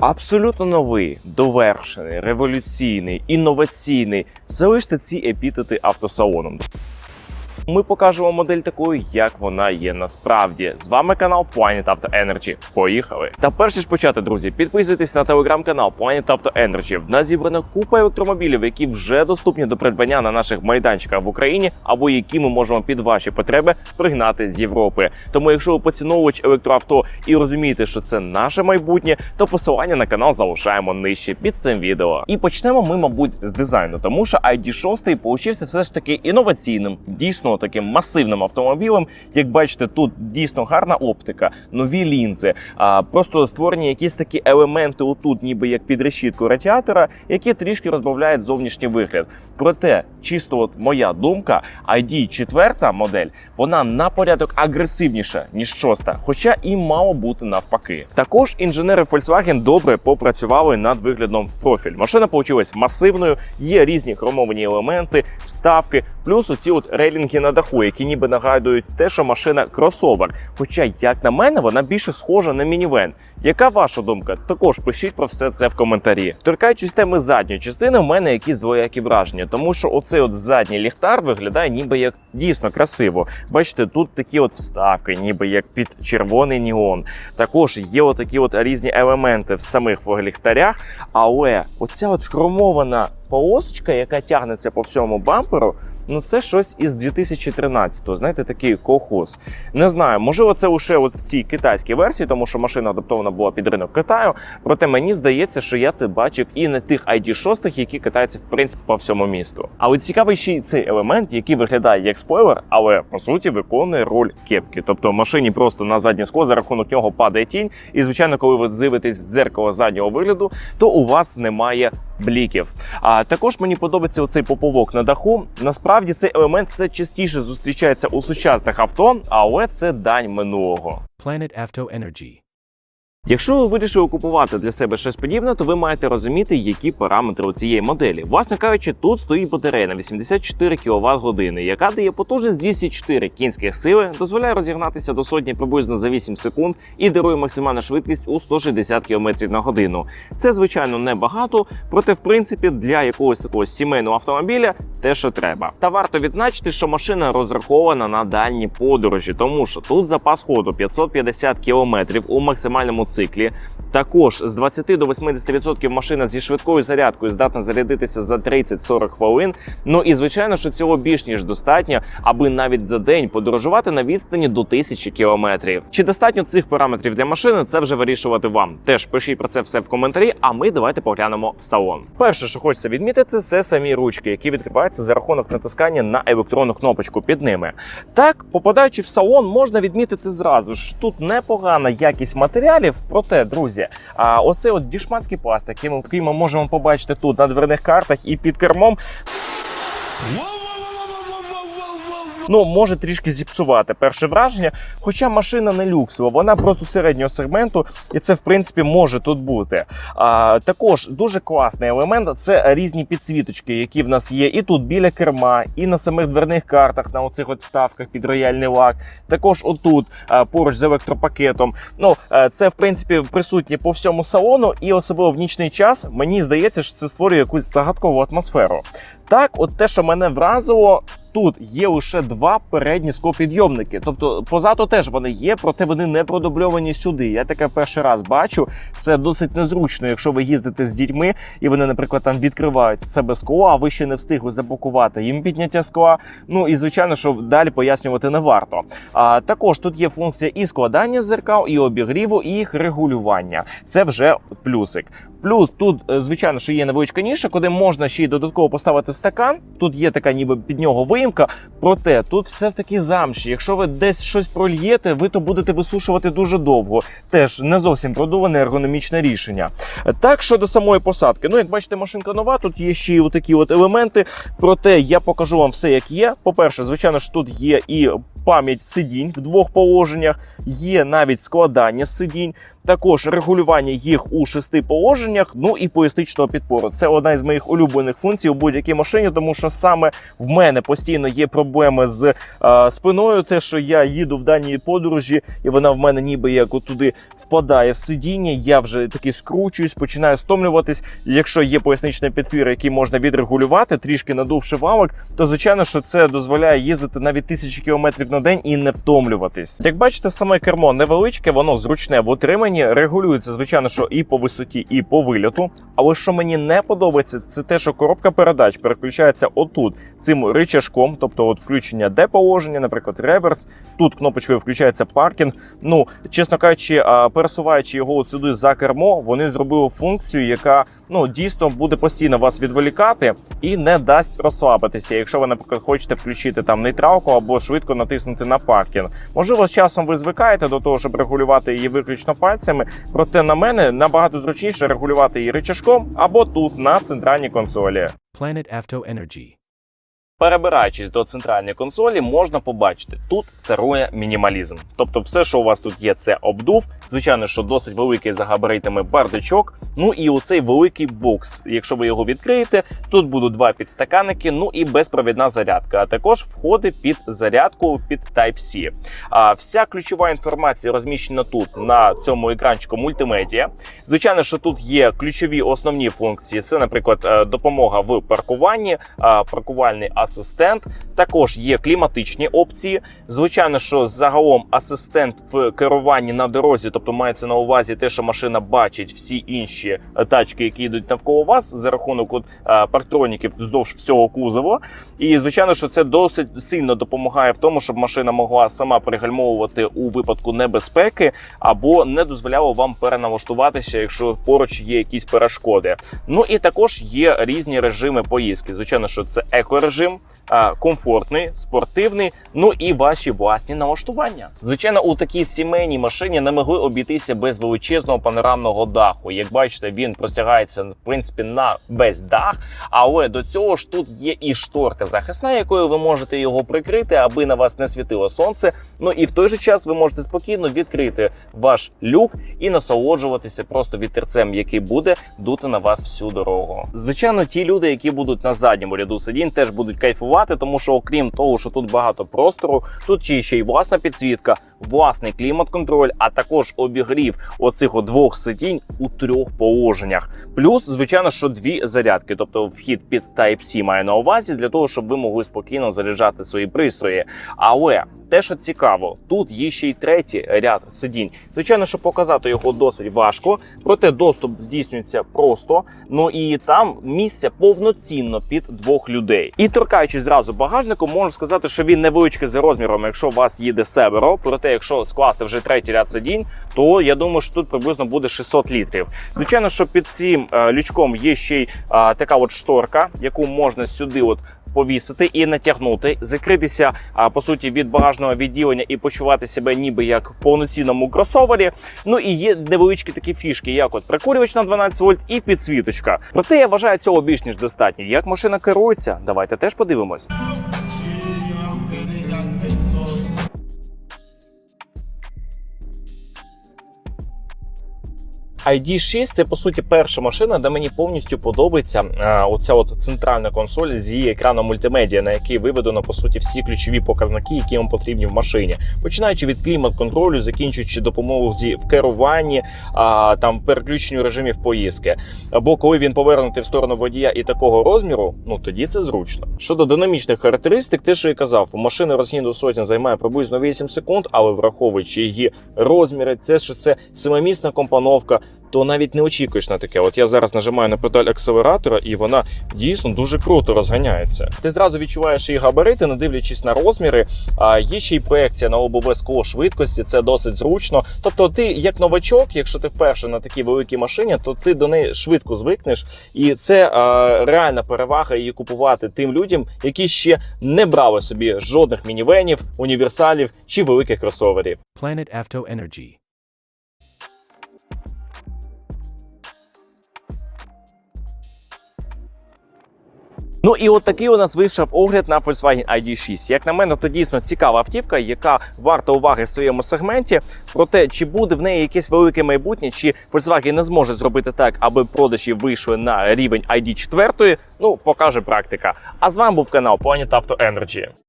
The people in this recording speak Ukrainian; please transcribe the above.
Абсолютно новий, довершений, революційний, інноваційний. Залиште ці епітети автосалоном. Ми покажемо модель такою, як вона є насправді. З вами канал Planet Auto Energy. Поїхали! Та перш ніж почати, друзі, підписуйтесь на телеграм-канал Planet Auto Energy. В нас зібрана купа електромобілів, які вже доступні до придбання на наших майданчиках в Україні, або які ми можемо під ваші потреби пригнати з Європи. Тому, якщо ви поціновувач електроавто і розумієте, що це наше майбутнє, то посилання на канал залишаємо нижче під цим відео. І почнемо ми, мабуть, з дизайну, тому що ID6 получився все ж таки інноваційним, дійсно таким масивним автомобілем. Як бачите, тут дійсно гарна оптика, нові лінзи, а просто створені якісь такі елементи, отут, ніби як під решітку радіатора, які трішки розбавляють зовнішній вигляд. Проте, чисто от моя думка, ID 4 модель вона на порядок агресивніша ніж шоста, хоча і мало бути навпаки. Також інженери Volkswagen добре попрацювали над виглядом в профіль. Машина получилась масивною, є різні хромовані елементи, вставки, плюс оці от рейлінги на даху, які ніби нагадують те, що машина кросовер. Хоча, як на мене, вона більше схожа на мінівен. Яка ваша думка? Також пишіть про все це в коментарі. Торкаючись теми задньої частини, у мене якісь двоякі враження, тому що оцей от задній ліхтар виглядає ніби як дійсно красиво. Бачите, тут такі от вставки, ніби як під червоний неон. Також є отакі от різні елементи в самих ліхтарях, але оця от хромована полосочка, яка тягнеться по всьому бамперу. Ну, це щось із 2013-го, знаєте, такий колхоз. Не знаю, можливо, це лише от в цій китайській версії, тому що машина адаптована була під ринок Китаю. Проте мені здається, що я це бачив і на тих ID6, які катаються в принципі по всьому місту. Але цікавий ще й цей елемент, який виглядає як спойлер, але по суті виконує роль кепки. Тобто машині просто на заднє скло за рахунок нього падає тінь. І звичайно, коли ви дивитесь в дзеркало заднього вигляду, то у вас немає бліків. А також мені подобається оцей поповок на даху. Насправді цей елемент все частіше зустрічається у сучасних авто, але це дань минулого. Planet Auto Energy. Якщо ви вирішили купувати для себе щось подібне, то ви маєте розуміти, які параметри у цієї моделі. Власне кажучи, тут стоїть батарея на 84 кВт години, яка дає потужність 204 кінських сили, дозволяє розігнатися до сотні приблизно за 8 секунд і дарує максимальну швидкість у 160 км на годину. Це звичайно небагато, проте в принципі для якогось такого сімейного автомобіля те, що треба. Та варто відзначити, що машина розрахована на дальні подорожі, тому що тут запас ходу 550 км у максимальному циклі. Також з 20 до 80% машина зі швидкою зарядкою здатна зарядитися за 30-40 хвилин. Ну і звичайно, що цього більш ніж достатньо, аби навіть за день подорожувати на відстані до 1000 кілометрів. Чи достатньо цих параметрів для машини? Це вже вирішувати вам. Теж пишіть про це все в коментарі. А ми давайте поглянемо в салон. Перше, що хочеться відмітити, це самі ручки, які відкриваються за рахунок натискання на електронну кнопочку під ними. Так, попадаючи в салон, можна відмітити зразу ж тут непогана якість матеріалів. Проте, друзі, а оцей от дішманський пластик, який ми можемо побачити тут на дверних картах і під кермом. Ну, може трішки зіпсувати перше враження. Хоча машина не люксова, вона просто середнього сегменту, і це в принципі може тут бути. А, також дуже класний елемент це різні підсвіточки, які в нас є і тут біля керма, і на самих дверних картах, на оцих от вставках під рояльний лак. Також отут, поруч з електропакетом. Ну, це в принципі присутнє по всьому салону, і особливо в нічний час мені здається, що це створює якусь загадкову атмосферу. Так, от те, що мене вразило, тут є лише два передні склопідйомники. Тобто позаду теж вони є, проте вони не продубльовані сюди. Я таке перший раз бачу. Це досить незручно, якщо ви їздите з дітьми і вони, наприклад, там відкривають себе скло, а ви ще не встигли заблокувати їм підняття скла. Ну і звичайно, що далі пояснювати не варто. А також тут є функція і складання зеркал, і обігріву, і їх регулювання. Це вже плюсик. Плюс тут, е, звичайно, що є невеличка ніша, куди можна ще й додатково поставити стакан. Тут є така, ніби під нього виїмка. Проте тут все в такій замші. Якщо ви десь щось прольєте, ви то будете висушувати дуже довго. Теж не зовсім продумане ергономічне рішення. Так щодо самої посадки. Ну, як бачите, машинка нова. Тут є ще й такі от елементи. Проте я покажу вам все, як є. По-перше, звичайно ж, тут є і пам'ять сидінь в двох положеннях, є навіть складання сидінь. також регулювання їх у шести положеннях. Ну і поясничного підпору. Це одна із моїх улюблених функцій у будь-якій машині, тому що саме в мене постійно є проблеми з е, спиною. Те, що я їду в даній подорожі, і вона в мене ніби як туди впадає в сидіння. Я вже таки скручуюсь, починаю стомлюватись. Якщо є поясничний підфір, який можна відрегулювати, трішки надувши валок, то звичайно, що це дозволяє їздити навіть тисячі кілометрів на день і не втомлюватись. Як бачите, саме кермо невеличке, воно зручне в утриманні, регулюється, звичайно, що і по висоті, і по вильоту. Але що мені не подобається, це те, що коробка передач переключається отут цим рычажком, тобто от включення де положення, наприклад, реверс. Тут кнопочкою включається паркінг. Ну, чесно кажучи, пересуваючи його от сюди за кермо, вони зробили функцію, яка ну дійсно буде постійно вас відволікати і не дасть розслабитися. Якщо ви, наприклад, хочете включити там нейтралку або швидко натиснути на паркінг. Можливо, з часом ви звикаєте до того, щоб регулювати її виключно пальцями. Проте на мене набагато зручніше регулювати її рычажком або тут на центральній консолі. Planet Avto Energy. Перебираючись до центральної консолі, можна побачити, тут царує мінімалізм. Тобто, все, що у вас тут є, це обдув. Звичайно, що досить великий за габаритами бардачок. Ну і оцей великий бокс. Якщо ви його відкриєте, тут будуть два підстаканники, ну і безпровідна зарядка. А також входи під зарядку під Type-C. А вся ключова інформація розміщена тут на цьому екранчику мультимедіа. Звичайно, що тут є ключові основні функції. Це, наприклад, е, допомога в паркуванні, паркувальний асистент. Також є кліматичні опції. Звичайно, що загалом асистент в керуванні на дорозі, тобто мається на увазі те, що машина бачить всі інші е, тачки, які йдуть навколо вас, за рахунок от, е, парктроніків вздовж всього кузова. І звичайно, що це досить сильно допомагає в тому, щоб машина могла сама пригальмовувати у випадку небезпеки, або не дозволяло вам переналаштуватися, якщо поруч є якісь перешкоди. Ну і також є різні режими поїздки. Звичайно, що це екорежим. А, Комфортний, спортивний, ну і ваші власні налаштування. Звичайно, у такій сімейній машині не могли обійтися без величезного панорамного даху. Як бачите, він простягається в принципі на весь дах. Але до цього ж тут є і шторка захисна, якою ви можете його прикрити, аби на вас не світило сонце. Ну і в той же час ви можете спокійно відкрити ваш люк і насолоджуватися просто вітерцем, який буде дути на вас всю дорогу. Звичайно, ті люди, які будуть на задньому ряду сидінь, теж будуть кайфувати, тому що окрім того, що тут багато простору, тут ще й власна підсвітка, власний клімат-контроль, а також обігрів оцих двох сидінь у трьох положеннях. Плюс, звичайно, що дві зарядки, тобто вхід під Type-C має на увазі для того, щоб ви могли спокійно заряджати свої пристрої. Але те, що цікаво, тут є ще й третій ряд сидінь. Звичайно, що показати його досить важко, проте доступ здійснюється просто. Ну і там місце повноцінно під двох людей. І торкаючись зразу багажнику, можу сказати, що він невеличкий за розміром, якщо у вас їде семеро. Проте, якщо скласти вже третій ряд сидінь, то я думаю, що тут приблизно буде 600 літрів. Звичайно, що під цим е, лючком є ще й е, така от шторка, яку можна сюди от повісити і натягнути, закритися по суті від багажного відділення і почувати себе ніби як в повноцінному кросовері. Ну і є невеличкі такі фішки, як от прикурювач на 12 вольт і підсвіточка. Проте я вважаю цього більш ніж достатньо. Як машина керується, давайте теж подивимось. ID6 це по суті перша машина, де мені повністю подобається а, оця от центральна консоль з її екраном мультимедіа, на якій виведено по суті всі ключові показники, які вам потрібні в машині, починаючи від клімат-контролю, закінчуючи допомогою в керуванні, а, там переключенню режимів поїздки. Або коли він повернутий в сторону водія і такого розміру, ну тоді це зручно. Щодо динамічних характеристик, те, що я казав, у машини розгін до сотень займає приблизно 8 секунд, але враховуючи її розміри, те, що це семимісна компоновка, то навіть не очікуєш на таке. От я зараз нажимаю на педаль акселератора, і вона дійсно дуже круто розганяється. Ти зразу відчуваєш її габарити, не дивлячись на розміри. А є ще й проекція на лобове скло швидкості, це досить зручно. Тобто, ти як новачок, якщо ти вперше на такій великій машині, то ти до неї швидко звикнеш, і це а, реальна перевага її купувати тим людям, які ще не брали собі жодних мінівенів, універсалів чи великих кросоверів. Planet Avto Energy. Ну і от такий у нас вийшов огляд на Volkswagen ID6. Як на мене, то дійсно цікава автівка, яка варта уваги в своєму сегменті. Проте, чи буде в неї якесь велике майбутнє, чи Volkswagen не зможе зробити так, аби продажі вийшли на рівень ID4, ну покаже практика. А з вами був канал Planet Auto Energy.